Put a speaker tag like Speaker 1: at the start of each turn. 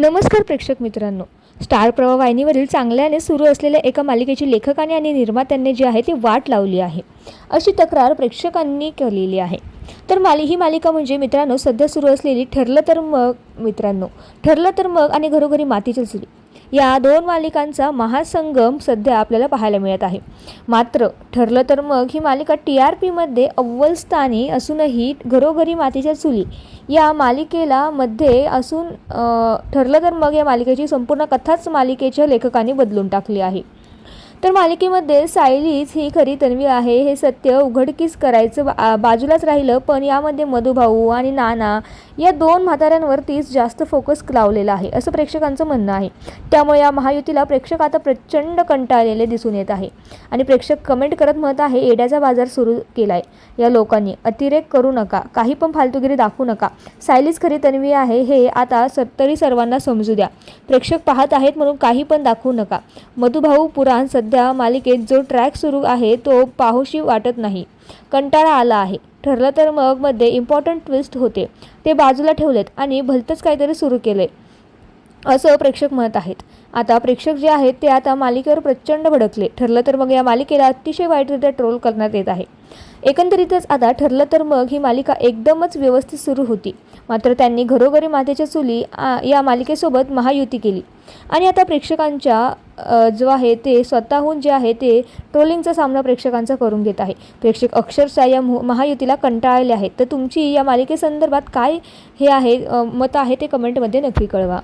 Speaker 1: नमस्कार प्रेक्षक मित्रांनो. स्टार प्रवाह वाहिनीवरील चांगल्याने सुरू असलेल्या एका मालिकेची लेखकाने आणि निर्मात्यांनी जी आहे ती वाट लावली आहे. अशी तक्रार प्रेक्षकांनी केलेली आहे. तर माली ही मालिका म्हणजे मित्रांनो सध्या सुरू असलेली ठरलं तर मग मित्रांनो ठरलं तर मग आणि घरोघरी मातीच्या चुली या दोन मालिकांचा महासंगम सध्या आपल्याला पाहायला मिळत आहे. मात्र ठरलं तर मग ही मालिका टी आर पीमध्ये अव्वल स्थानी असूनही घरोघरी मातीच्या चुली या मालिकेला मध्ये असून ठरलं तर मग या मालिकेची संपूर्ण कथाच मालिकेच्या लेखकांनी बदलून टाकली आहे. तर मालिकेमध्ये सायलीच ही खरी तन्वी आहे हे सत्य उघडकीस करायचं बाजूलाच राहिलं पण यामध्ये मधुभाऊ आणि नाना या दोन म्हाताऱ्यांवरतीच जास्त फोकस लावलेला आहे असं प्रेक्षकांचं म्हणणं आहे. त्यामुळे या महायुतीला प्रेक्षक आता प्रचंड कंटाळलेले दिसून येत आहे. आणि प्रेक्षक कमेंट करत म्हणत आहे एड्याचा बाजार सुरू केला आहे या लोकांनी अतिरेक करू नका काही पण फालतूगिरी दाखवू नका. सायलीच खरी तन्वी आहे हे आता स तरी सर्वांना समजू द्या. प्रेक्षक पाहत आहेत म्हणून काही पण दाखवू नका. मधुभाऊ पुराण सध्या मालिकेत जो ट्रॅक सुरू आहे तो पाहूशी वाटत नाही. कंटाळा आला आहे. ठरलं तर मग मध्ये इम्पॉर्टंट ट्विस्ट होते. ते बाजूला ठेवलेत आणि भलतंच काहीतरी सुरू केले असं प्रेक्षक म्हणत आहेत. आता प्रेक्षक जे आहेत ते आता मालिकेवर प्रचंड भडकले. ठरलं तर मग या मालिकेला अतिशय वाईटरित्या ट्रोल करण्यात येत आहे. एकंदरीतच आता ठरलं तर मग ही मालिका एकदमच व्यवस्थित सुरू होती. मात्र त्यांनी घरोघरी मातेच्या चुली या मालिकेसोबत महायुती केली. आणि आता प्रेक्षकांच्या जो आहे ते स्वतःहून जे आहे ते ट्रोलिंगचा सामना प्रेक्षकांचा करून घेत आहे. प्रेक्षक अक्षरशः या मु- महायुतीला कंटाळले आहेत. तर तुमची या मालिकेसंदर्भात काय हे आहे मत आहे ते कमेंटमध्ये नक्की कळवा.